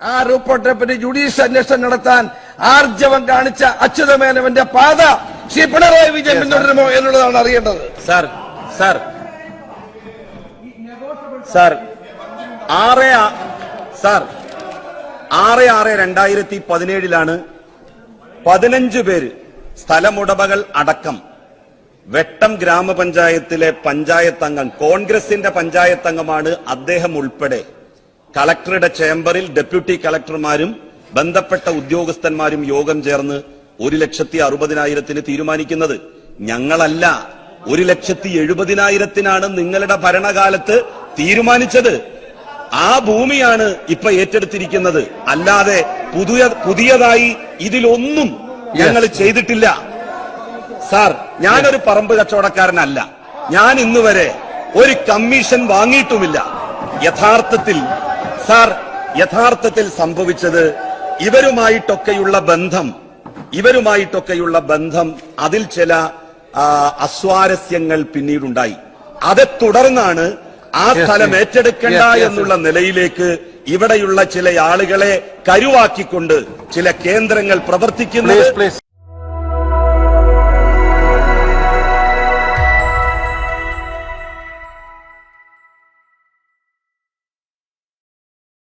ആ റിപ്പോർട്ടിനെ പറ്റി ജുഡീഷ്യൽ അന്വേഷണം നടത്താൻ ആർജവം കാണിച്ച അച്യുതമേനവന്റെ പാത ശ്രീ പിണറായി വിജയൻ പിന്തുടരുമോ എന്നുള്ളതാണ് അറിയേണ്ടത്. സാർ സാർ സാർ ആറ് സാർ ആറ് ആറ് രണ്ടായിരത്തി പതിനേഴിലാണ് പതിനഞ്ച് പേര് സ്ഥലമുടമകൾ അടക്കം വെട്ടം ഗ്രാമപഞ്ചായത്തിലെ പഞ്ചായത്തംഗം കോൺഗ്രസിന്റെ പഞ്ചായത്തംഗമാണ് അദ്ദേഹം ഉൾപ്പെടെ. കളക്ടറുടെ ചേംബറിൽ ഡെപ്യൂട്ടി കളക്ടർമാരും ബന്ധപ്പെട്ട ഉദ്യോഗസ്ഥന്മാരും യോഗം ചേർന്ന് ഒരു ലക്ഷത്തി അറുപതിനായിരത്തിന് തീരുമാനിക്കുന്നത് ഞങ്ങളല്ല. ഒരു ലക്ഷത്തി എഴുപതിനായിരത്തിനാണ് നിങ്ങളുടെ ഭരണകാലത്ത് തീരുമാനിച്ചത്. ആ ഭൂമിയാണ് ഇപ്പൊ ഏറ്റെടുത്തിരിക്കുന്നത്. അല്ലാതെ പുതിയ പുതിയതായി ഇതിലൊന്നും ഞങ്ങൾ ചെയ്തിട്ടില്ല. സാർ ഞാനൊരു പറമ്പ് കച്ചവടക്കാരനല്ല. ഞാൻ ഇന്നുവരെ ഒരു കമ്മീഷൻ വാങ്ങിയിട്ടുമില്ല. യഥാർത്ഥത്തിൽ യഥാർത്ഥത്തിൽ സംഭവിച്ചത് ഇവരുമായിട്ടൊക്കെയുള്ള ബന്ധം ഇവരുമായിട്ടൊക്കെയുള്ള ബന്ധം അതിൽ ചില അസ്വാരസ്യങ്ങൾ പിന്നീടുണ്ടായി. അതെ തുടർന്നാണ് ആ സ്ഥലം ഏറ്റെടുക്കേണ്ട എന്നുള്ള നിലയിലേക്ക് ഇവിടെയുള്ള ചില ആളുകളെ കരുവാക്കിക്കൊണ്ട് ചില കേന്ദ്രങ്ങൾ പ്രവർത്തിക്കുന്നത്.